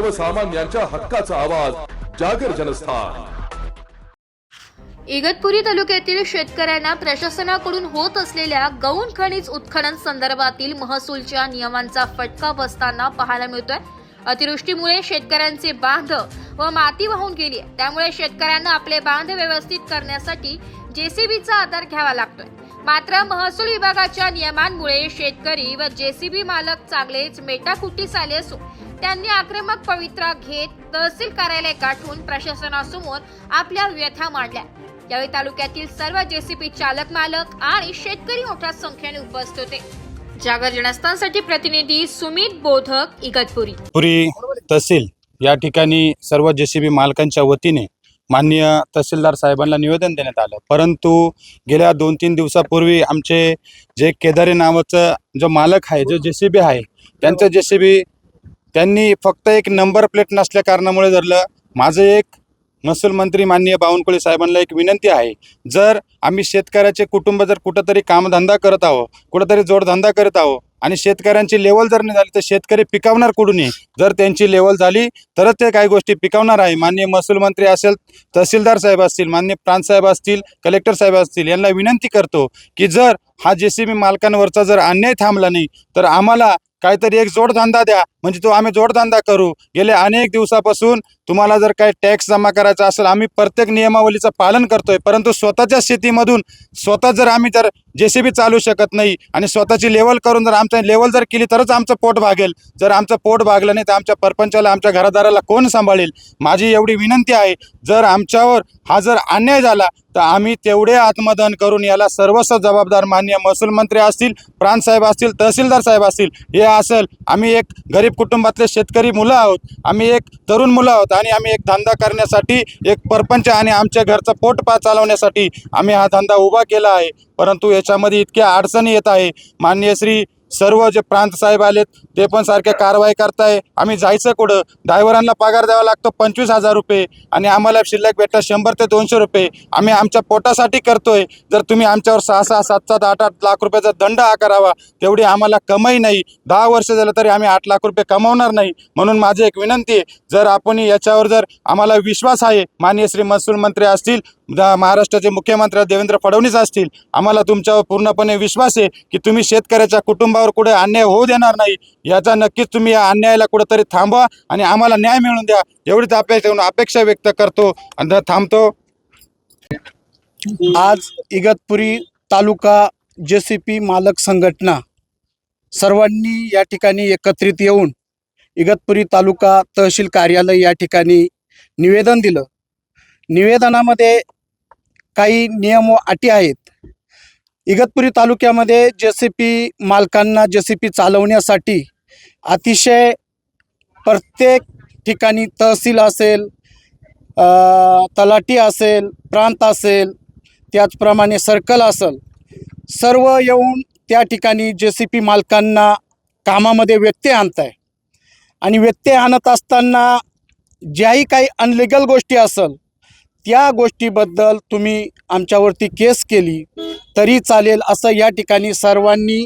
सर्वसामान्यांच्या हक्काचा आवाज जागर जनस्थान. इगतपुरी तालुक्यातील शेतकऱ्यांना प्रशासनाकडून होत असलेल्या गौण खनिज उत्खनन संदर्भातील महसूलच्या नियमांचा फटका बसताना पाहायला मिळतोय. अतिवृष्टीमुळे शेतकऱ्यांचे बांध व माती वाहून गेली त्यामुळे शेतकऱ्यांना आपले बांध व्यवस्थित करण्यासाठी जेसीबीचा आधार घ्यावा लागतोय. मात्र महसूल विभागाच्या नियमांमुळे शेतकरी व जेसीबी मालक चांगलेच मेटाकुटीस आले असून त्यांनी आक्रमक पवित्रा घेत तहसील कार्यालय गाठून प्रशासनासमोर आपल्या व्यथा मांडल्या. यावेळी तालुक्यातील सर्व जेसीपी चालक मालक आणि शेतकरी मोठ्या संख्येने उपस्थित होते. जागर जनस्थानसाठी प्रतिनिधी सुमित बोधक इगतपुरी. पुरी तहसील या ठिकाणी सर्व जे सी बी मालकांच्या वतीने माननीय तहसीलदार साहेबांना निवेदन देण्यात आलं. परंतु गेल्या दोन तीन दिवसापूर्वी आमचे जे केदारे नावाचं जो मालक आहे जो जे सी बी आहे त्यांचं जे सी बी त्यांनी फक्त एक नंबर प्लेट नसल्या कारणामुळे धरलं. माझं एक महसूल मंत्री माननीय बावनकुळे साहेबांना एक विनंती आहे. जर आम्ही शेतकऱ्याचे कुटुंब जर कुठंतरी कामधंदा करत आहो कुठंतरी जोडधंदा करत आहो आणि शेतकऱ्यांची लेवल जर नाही झाली तर शेतकरी पिकावणार कुठून जर त्यांची लेवल झाली तरच ते काही गोष्टी पिकवणार आहे. माननीय महसूल मंत्री असेल तहसीलदार साहेब असतील माननीय प्रांत साहेब असतील कलेक्टर साहेब असतील यांना विनंती करतो की जर हा जे सी बी मालकांवरचा जर अन्याय थांबला नाही तर आम्हाला काहीतरी एक जोडधंदा द्या. म्हणजे तो आम्ही जोडधंदा करू. गेल्या अनेक दिवसापासून तुम्हाला जर काही टॅक्स जमा करायचा असेल आम्ही प्रत्येक नियमावलीचं पालन करतोय. परंतु स्वतःच्या शेतीमधून स्वतः जर आम्ही जर जे सी बी चालू शकत नाही आणि स्वतःची लेवल करून जर आमचं लेवल जर केली तरच आमचं पोट भागेल. जर आमचं पोट भागलं नाही तर आमच्या परपंचाला आमच्या घरादाराला कोण सांभाळेल? माझी एवढी विनंती आहे जर आमच्यावर हा जर अन्याय झाला तर आम्ही तेवढे आत्मदहन करून याला सर्वस्व जबाबदार मान्य महसूल मंत्री असतील प्रांत साहेब असतील तहसीलदार साहेब असतील हे असेल आम्ही एक गरीब कुटुंबातले शेतकरी मुलं आहोत. आम्ही एक तरुण मुलं आहोत आणि आम्ही एक धंदा करण्यासाठी एक परपंच आणि आमच्या घरचं पोट पा चालवण्यासाठी आम्ही हा धंदा उभा केला आहे. परंतु याच्यामध्ये इतक्या अडचणी येत आहे. माननीय श्री सर्व जे प्रांत साहेब आलेत ते पण सारख्या कारवाई करताय. आम्ही जायचं कुठं? ड्रायव्हरांना पगार द्यावा लागतो पंचवीस हजार रुपये आणि आम्हाला शिल्लक भेटतात शंभर ते दोनशे रुपये. आम्ही आमच्या पोटासाठी करतोय. जर तुम्ही आमच्यावर सहा सहा सात सात आठ आठ लाख रुपयाचा दंड आकारावा तेवढी आम्हाला कमाई नाही. दहा वर्ष झालं तरी आम्ही आठ लाख रुपये कमावणार नाही. म्हणून माझी एक विनंती आहे जर आपण याच्यावर जर आम्हाला विश्वास आहे माननीय श्री महसूल मंत्री असतील महाराष्ट्राचे मुख्यमंत्री देवेंद्र फडणवीस असतील आम्हाला तुमच्यावर पूर्णपणे विश्वास आहे की तुम्ही शेतकऱ्याच्या कुटुंब कुटुंबावर कुठे अन्याय होऊ देणार नाही याचा नक्कीच तुम्ही या अन्यायाला कुठेतरी थांबवा आणि आम्हाला न्याय मिळवून द्या. एवढीच अपेक्षा अपेक्षा व्यक्त करतो आणि थांबतो. आज इगतपुरी तालुका जे सी पी मालक संघटना सर्वांनी या ठिकाणी एकत्रित येऊन इगतपुरी तालुका तहसील कार्यालय या ठिकाणी निवेदन दिलं. निवेदनामध्ये काही नियम व अटी आहेत. इगतपुरी तालुक्यामध्ये जे सी पी मालकांना जे सी पी चालवण्यासाठी अतिशय प्रत्येक ठिकाणी तहसील असेल तलाठी असेल प्रांत असेल त्याचप्रमाणे सर्कल असेल सर्व येऊन त्या ठिकाणी जे सी पी मालकांना कामामध्ये व्यत्यय आणत आहे आणि व्यत्यय आणत असताना ज्याही काही अनलिगल गोष्टी असेल त्या गोष्टीबद्दल तुम्ही आमच्यावरती केस केली. तरी चालेल असं या ठिकाणी सर्वांनी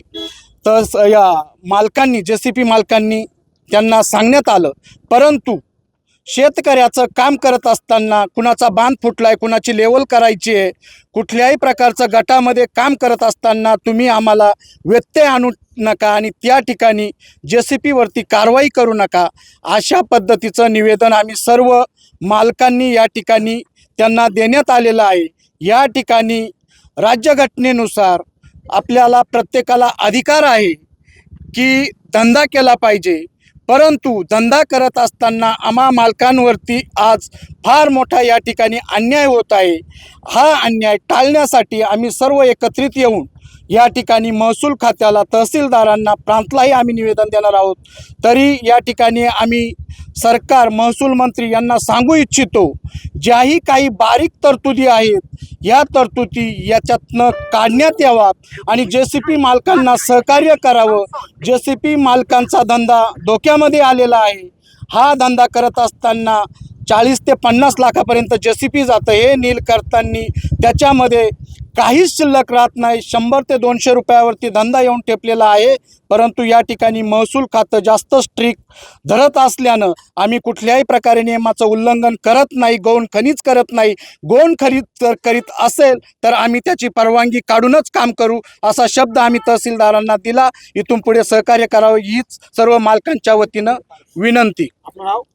तस या मालकांनी जे सी पी मालकांनी त्यांना सांगण्यात आलं. परंतु शेतकऱ्याचं काम करत असताना कुणाचा बांध फुटला आहे कुणाची लेवल करायची आहे कुठल्याही प्रकारचं गटामध्ये काम करत असताना तुम्ही आम्हाला व्यत्यय आणू नका आणि त्या ठिकाणी जे सी पीवरती कारवाई करू नका. अशा पद्धतीचं निवेदन आम्ही सर्व मालकांनी या ठिकाणी त्यांना देण्यात आलेलं आहे. या ठिकाणी राज्यघटनेनुसार आपल्याला प्रत्येकाला अधिकार आहे की धंदा केला पाहिजे. परंतु धंदा करत असताना आम्हा मालकांवरती आज फार मोठा या ठिकाणी अन्याय होत आहे. हा अन्याय टाळण्यासाठी आम्ही सर्व एकत्रित येऊन या ठिकाणी महसूल खात्याला तहसीलदारांना प्रांतलाही आम्ही निवेदन देणार आहोत. तरी या ठिकाणी आम्ही सरकार महसूल मंत्री यांना सांगू इच्छितो ज्याही काही बारीक तरतुदी आहेत या तरतुदी याच्यातनं काढण्यात याव्यात आणि जे सी पी मालकांना सहकार्य करावं. जे सी पी मालकांचा धंदा धोक्यामध्ये आलेला आहे. हा धंदा करत असताना चाळीस ते पन्नास लाखापर्यंत जे सी पी जातं हे नील करताना त्याच्यामध्ये काहीच शिल्लक राहत नाही. शंभर ते दोनशे रुपयावरती धंदा येऊन ठेपलेला आहे. परंतु या ठिकाणी महसूल खातं जास्त स्ट्रिक धरत असल्यानं आम्ही कुठल्याही प्रकारे नियमाचं उल्लंघन करत नाही गौण खनिज करत नाही. गौण खरीद जर करीत असेल तर आम्ही त्याची परवानगी काढूनच काम करू असा शब्द आम्ही तहसीलदारांना दिला. इथून पुढे सहकार्य करावं हीच सर्व मालकांच्या वतीनं विनंती.